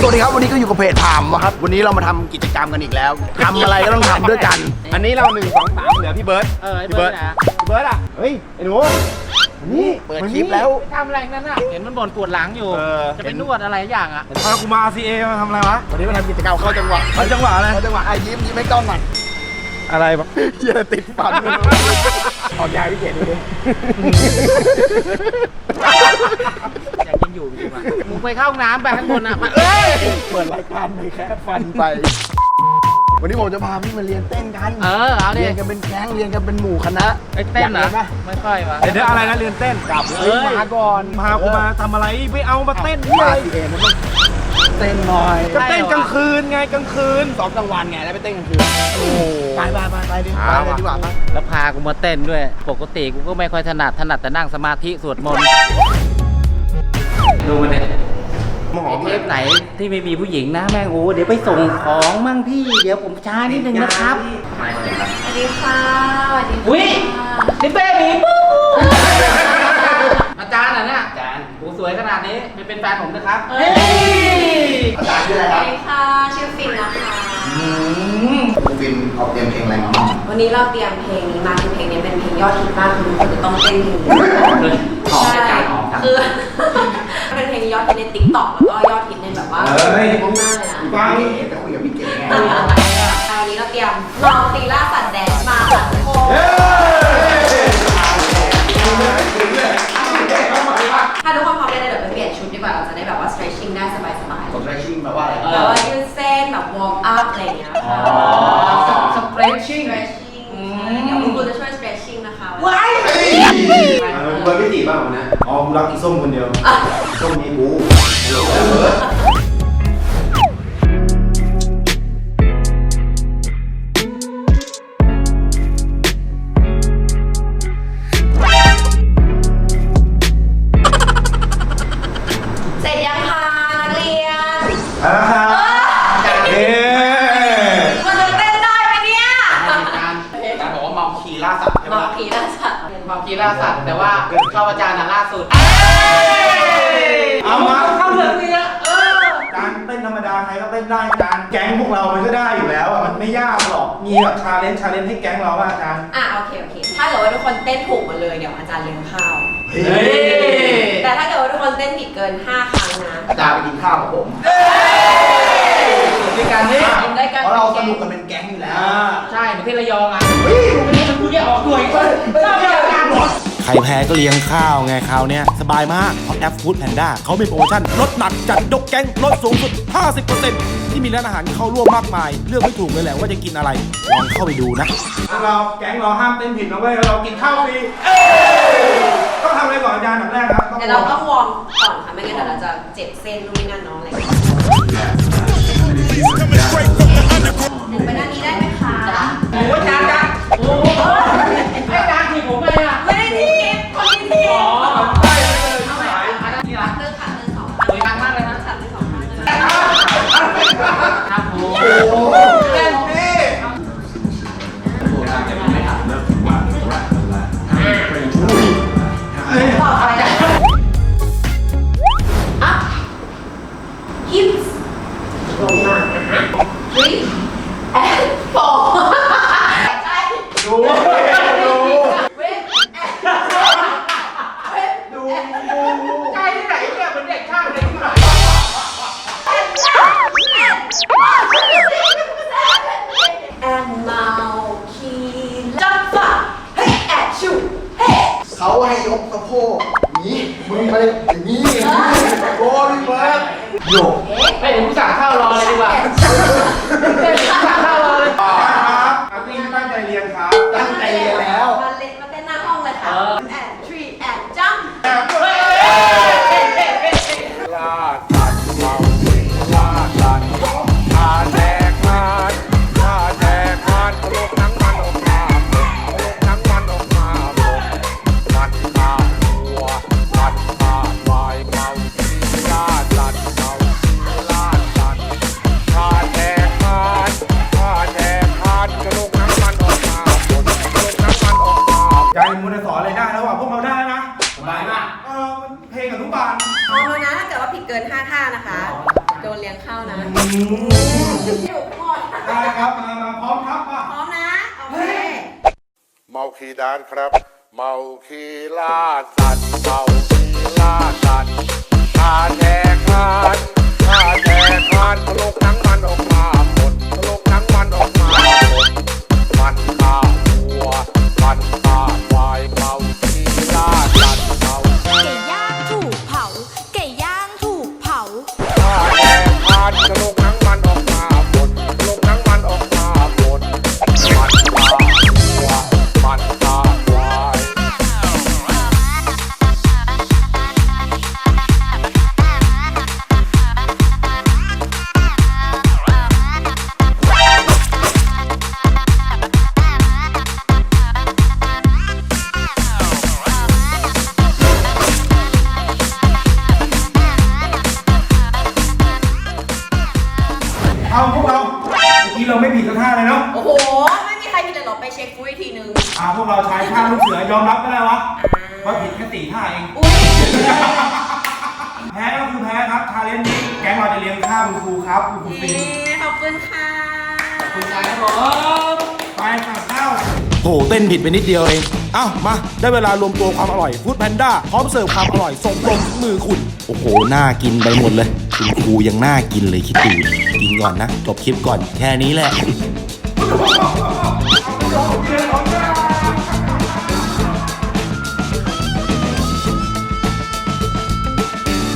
สวัสดีครับวันนี้ก็อยู่กับเพจถามนะครับ วันนี้เรามาทำกิจกรรมกันอีกแล้วทำอะไรก็ต้องทำด้วยกัน อันนี้เราหนึ่งสองสามเหลือพี่เบิร์ดเออไอ้พี่เบิเบิร์ร์ดดนะพี่เบิร์ดอะ เฮ้ย ไอ้หนูอันนี้เปิดคลิปแล้วทำอะไรนั่นน่ะ เห็นมันบ่นปวดหลังอยู่ เออ จะไปนวดอะไรอย่างอะ พากูมา RCA มาทำอะไรวะวันนี้มาทำกิจกรรมเข้าจังหวะเข้าจังหวะอะไร เข้าจังหวะอะยิ้มยิ้มให้กล้องหน่อยอะไรปะเฮียติดฟันออกยาพิเศษดูดิ ไปเข้าห้องน้ำไปข้างบนอะมาเอ้ยเปิดรายการไปแค่ฟันไป วันนี้ผมจะพาพี่มาเรียนเต้นกัน เออเอาดิเรียนกันเป็นแก๊งเรียนกันเป็นหมู่คณะไอ้เต้นเหรอยอากรียปะไม่ค่อยว่ะเดี๋ยวเดี๋ยวอะไรนะเรียนเต้นกลับเอ้ยมาก่อนพากูมาทำอะไรไม่เอามาเต้นมาเลยสิเองมันต้องเต้นหน่อยก็เต้นกลางคืนไงกลางคืน ซ้อมกลางวันไงแล้วไปเต้นกลางคืนโอ้โหไปไปไปไปดิไปเอาเลยว่ะดีกว่าปะแล้วพากูมาเต้นด้วย ปกติกูก็ไม่ค่อยถนัดถนัดแต่นั่งสมาธิสวดมนต์ดูมันเนี่ย หอมเทปไหนที่ไม่มีผู้หญิงนะแม่งโอ้เดี๋ยวไปส่งของมั่งพี่ เดี๋ยวผมช้านิดนึงนะครับสวัสดีค่ะสวัสดีค่ะอุ้ยนี่เป้หมีปุ๊บอาจารย์เหรอเนี่ยอาจารย์โอ้สวยขนาดนี้ไม่เป็นแฟนผมนะครับเฮ้ยอาจารย์ชื่ออะไรครับสวัสดีค่ะชื่อฟินนะคะคุณฟินออกเตรียมเพลงอะไรมาบ้างวันนี้เราเตรียมเพลงนี้มาคือเพลงนี้เป็นเพลงยอดฮิตมากคือทุกคนจะต้องเต้นเพลงนี้หอมอาจารย์หอมครับคือเป็นเพลง ยอดฮิตในติ๊กต็อกแล้วก็ยอดฮิตในแบบว่าเฮ้ย มากๆเลยนะ ฟังจะคุยกับพี่เก๋ไงวันนี้เราเตรียมลองตีล่าสัตว์แดนซ์มาค่ะทุกคนถ้าทุกคนพร้อมแล้วเดี๋ยวไปเปลี่ยนชุดดีกว่าเราจะได้แบบว่า stretching ได้สบายๆ ผมใช้ชิงแปลว่าอะไรเออแบบว่ายืดเส้นแบบวอร์มอัพอะไรอย่างเงี้ยค่ะสเปรชชิ่ง stretching เดี๋ยวคุณครูจะช่วย stretching นะคะว้าย เบิร์ดไม่ตีบ้างนะ อ๋อกูรักอีส้มคนเดียวส้มนี้กูเสร็จ เมาคีล่าสัตว์ แต่ว่าชอบอาจารย์น่ะล่าสุด เอามาเข้าเรื่องนี้ละเออการเต้นธรรมดาใครก็เต้นได้การแก๊งพวกเรา มันก็ได้อยู่แล้วอะมันไม่ยากหรอก มีแบบชาเลนจ์ชาเลนจ์ให้แก๊งเราว่าอาจารย์ อะโอเคโอเค ถ้าเกิดว่าทุกคนเต้นถูกหมดเลยเดี๋ยวอาจารย์เลี้ยงข้าว เฮ้เฮ้ยยแต่ถ้าเกิดว่าทุกคนเต้นผิดเกิน 5 ครั้งนะอาจารย์ไปกินข้าวกับผมด้วยกันนี่กินได้กันเพราะเราสนุกกันเป็นแก๊งอยู่แล้ว ใช่เหมือนที่ระยองอะ เฮ้ย วันนี้มันพูดแยกออกหน่วยก็ชอบแยกการหมดใครแพ้ก็เลี้ยงข้าวไงคราวเนี้ยสบายมากเพราะแอปฟู้ดแพนด้าเขามีโปรโมชั่นลดหนักจัดยกแก๊งลดสูงสุด 50%ที่มีร้านอาหารเข้าร่วมมากมาย เลือกไม่ถูกเลยแหละว่าจะกินอะไรลองเข้าไปดูนะ พวกเราแก๊งเราห้ามเต้นผิดนะเว้ยเรากินข้าวฟรีต้องทำอะไรก่อนอาจารย์แบบแรกครับเดี๋ยวเราต้องวอร์มก่อนค่ะ ไม่งั้นเดี๋ยวเราจะเจ็บเส้นนู่นนี่นั่นเน้องอะไรอย่างเงี้ยหนึ่งไปด้านนี้ได้ไหมคะโอ้ยจานจา งมานะฮะ three and four ใช่ดูดู with and ดูใกล้ที่ไหนเนี่ยมือนเด็กช่างเลยที่ไหน and mouth key จับฝ่าเฮ้แอดชูเฮ้เขาให้ยกสะโพกนี้มึงไปอย่างนี้ โยกไปเดี๋ยวผู้สั่งข้าวรอเลยดีกว่าเดี๋ย ข้าวนะอยู่หมดได้ครับมามาพร้อมครับมาพร้อมนะ โอเคเมาคีดานครับ เมาคีล่าสัตว์เมาคีล่าสัตว์ข้าแจกทานข้า ไปเช็คฟูอีกทีนึง อ่าพวกเราชายท่าลูกเสือยอมรับก็ได้วะว่าผิดแค่สี่ท่าเอง อุ้ยแพ้ก็คือแพ้ครับชาเลนจ์นี้แก๊งเราจะเลี้ยงข้าวคุณครูครับคุณครูฟิล์มเย้ขอบคุณค่ะไปตักข้าวโหเต้นผิดไปนิดเดียวเอง เอ้ามา ได้เวลารวมตัวความอร่อยฟู้ดแพนด้าพร้อมเสิร์ฟความอร่อย ส่งตรงถึงมือคุณ โอ้โห น่ากินไปหมดเลย คุณครูยังน่ากินเลยคิดดูกินก่อนนะ จบคลิปก่อนแค่นี้แหละ